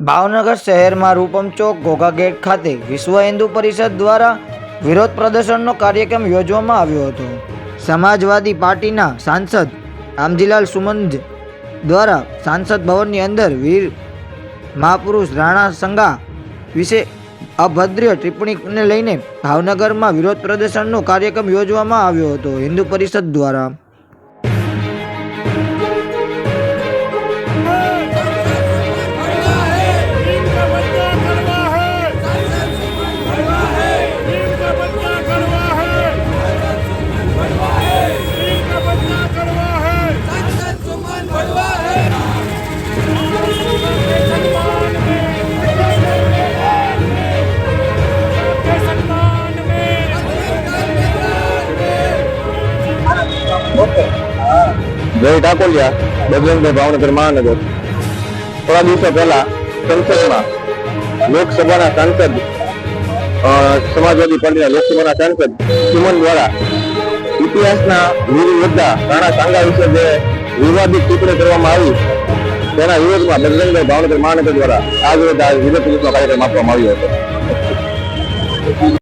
ભાવનગર શહેરમાં રૂપમ ચોક ઘોઘા ગેટ ખાતે વિશ્વ હિન્દુ પરિષદ દ્વારા વિરોધ પ્રદર્શનનો કાર્યક્રમ યોજવામાં આવ્યો હતો. સમાજવાદી પાર્ટીના સાંસદ આમજીલાલ સુમંદ દ્વારા સાંસદ ભવનની અંદર વીર મહાપુરુષ રાણા સંગા વિશે અભદ્ર ટિપ્પણીને લઈને ભાવનગરમાં વિરોધ પ્રદર્શનનો કાર્યક્રમ યોજવામાં આવ્યો હતો હિન્દુ પરિષદ દ્વારા. જય ઠાકોરિયા, બજરંગભાઈ ભાવનગર મહાનગર. થોડા દિવસો પહેલા સંસદમાં લોકસભાના સાંસદ સમાજવાદી પાર્ટીના લોકસભાના સાંસદ સુમન દ્વારા ઇતિહાસના વીર યોદ્ધા રાણા સાંગા વિશે જે વિવાદિત ટિપ્પણી કરવામાં આવી, તેના વિરોધમાં બજરંગભાઈ ભાવનગર મહાનગર દ્વારા આજ રોજ આ વિરોધ કાર્યક્રમ આપવામાં આવ્યો હતો.